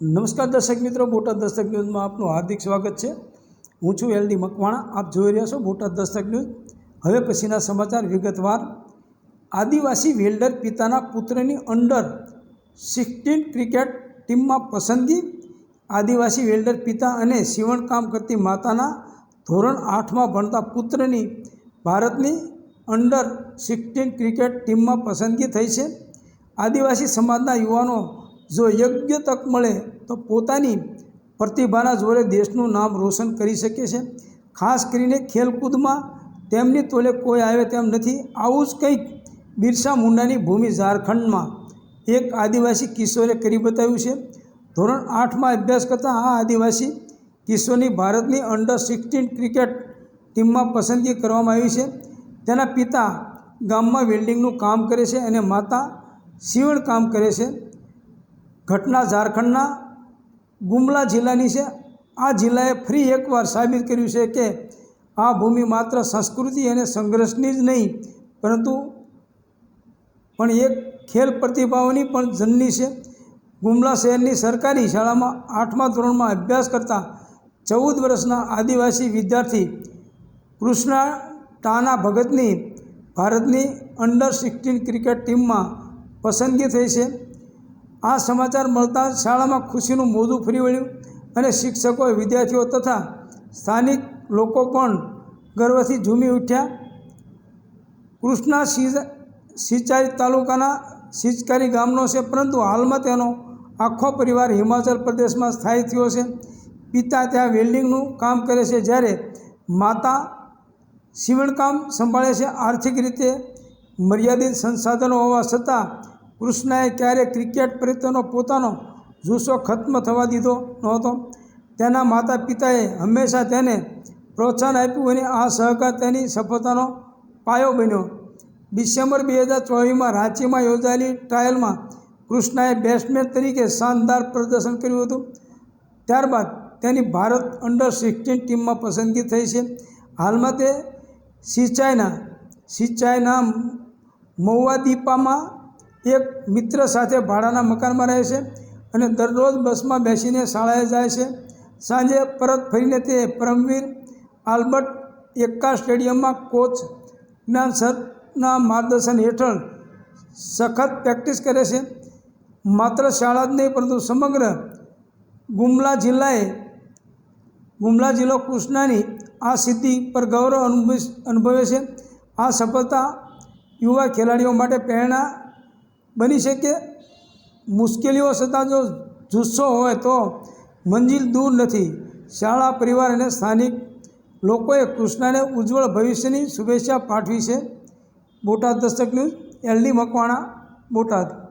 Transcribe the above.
નમસ્કાર દર્શક મિત્રો, બોટાદ દસ્તક ન્યૂઝમાં આપનું હાર્દિક સ્વાગત છે. હું છું એલડી મકવાણા, આપ જોઈ રહ્યા છો બોટાદ દસ્તક ન્યૂઝ. હવે પછીના સમાચાર વિગતવાર. આદિવાસી વેલ્ડર પિતાના પુત્રની અંડર સિક્સટીન ક્રિકેટ ટીમમાં પસંદગી. આદિવાસી વેલ્ડર પિતા અને સીવણકામ કરતી માતાના ધોરણ આઠમાં ભણતા પુત્રની ભારતની અંડર સિક્સટીન ક્રિકેટ ટીમમાં પસંદગી થઈ છે. આદિવાસી સમાજના યુવાનો જો યોગ્ય તક મળે તો પોતાની પ્રતિભાના જોરે દેશનું નામ રોશન કરી શકે છે. ખાસ કરીને ખેલકૂદમાં તેમની તોલે કોઈ આવે તેમ નથી. આવું જ કંઈક બિરસા મુંડાની ભૂમિ ઝારખંડમાં એક આદિવાસી કિશોરે કરી બતાવ્યું છે. ધોરણ આઠમાં અભ્યાસ કરતા આ આદિવાસી કિશોરની ભારતની અંડર સિક્સટીન ક્રિકેટ ટીમમાં પસંદગી કરવામાં આવી છે. તેના પિતા ગામમાં વેલ્ડિંગનું કામ કરે છે અને માતા સીવણ કામ કરે છે. ઘટના ઝારખંડના ગુમલા જિલ્લાની છે. આ જિલ્લાએ ફરી એકવાર સાબિત કર્યું છે કે આ ભૂમિ માત્ર સંસ્કૃતિ અને સંઘર્ષની જ નહીં, પરંતુ પણ એક ખેલ પ્રતિભાઓની પણ જન્ની છે. ગુમલા શહેરની સરકારી શાળામાં આઠમા ધોરણમાં અભ્યાસ કરતા ચૌદ વર્ષના આદિવાસી વિદ્યાર્થી કૃષ્ણા ટાના ભગતની ભારતની અંડર સિક્સટીન ક્રિકેટ ટીમમાં પસંદગી થઈ છે. આ સમાચાર મળતા શાળામાં ખુશીનું મોજું ફરી વળ્યું અને શિક્ષકો વિદ્યાર્થીઓ તથા સ્થાનિક લોકો પણ ગર્વથી ઝૂમી ઉઠ્યા. કૃષ્ણા સિંચાઈ તાલુકાના સિંચકારી ગામનો છે, પરંતુ હાલમાં તેનો આખો પરિવાર હિમાચલ પ્રદેશમાં સ્થાયી થયો છે. પિતા ત્યાં વેલ્ડિંગનું કામ કરે છે, જ્યારે માતા સીવણકામ સંભાળે છે. આર્થિક રીતે મર્યાદિત સંસાધનો હોવા છતાં કૃષ્ણાએ ક્યારેય ક્રિકેટ પ્રત્યેનો પોતાનો જુસ્સો ખત્મ થવા દીધો નહોતો. તેના માતા પિતાએ હંમેશા તેને પ્રોત્સાહન આપ્યું અને આ સહકાર તેની સફળતાનો પાયો બન્યો. ડિસેમ્બર બે હજાર ચોવીસમાં રાંચીમાં યોજાયેલી ટ્રાયલમાં કૃષ્ણાએ બેટ્સમેન તરીકે શાનદાર પ્રદર્શન કર્યું હતું. ત્યારબાદ તેની ભારત અંડર સિક્સટીન ટીમમાં પસંદગી થઈ છે. હાલમાં તે સિંચાઈના સિંચાઈના મહુવાદીપામાં એક મિત્ર સાથે ભાડાના મકાનમાં રહે છે અને દરરોજ બસમાં બેસીને શાળાએ જાય છે. સાંજે પરત ફરીને તે પરમવીર આલ્બર્ટ એક્કા સ્ટેડિયમમાં કોચ જ્ઞાન સરના માર્ગદર્શન હેઠળ સખત પ્રેક્ટિસ કરે છે. માત્ર શાળા જ નહીં, પરંતુ સમગ્ર ગુમલા જિલ્લાએ ગુમલા જિલ્લો કૃષ્ણાની આ સિદ્ધિ પર ગૌરવ અનુભવી અનુભવે છે. આ સફળતા યુવા ખેલાડીઓ માટે પ્રેરણા બની છે કે મુશ્કેલીઓ છતાં જો જુસ્સો હોય તો મંજિલ દૂર નથી. શાળા પરિવાર અને સ્થાનિક લોકોએ કૃષ્ણાને ઉજ્જવળ ભવિષ્યની શુભેચ્છા પાઠવી છે. Botad Dastak news, LD Makwana, Botad.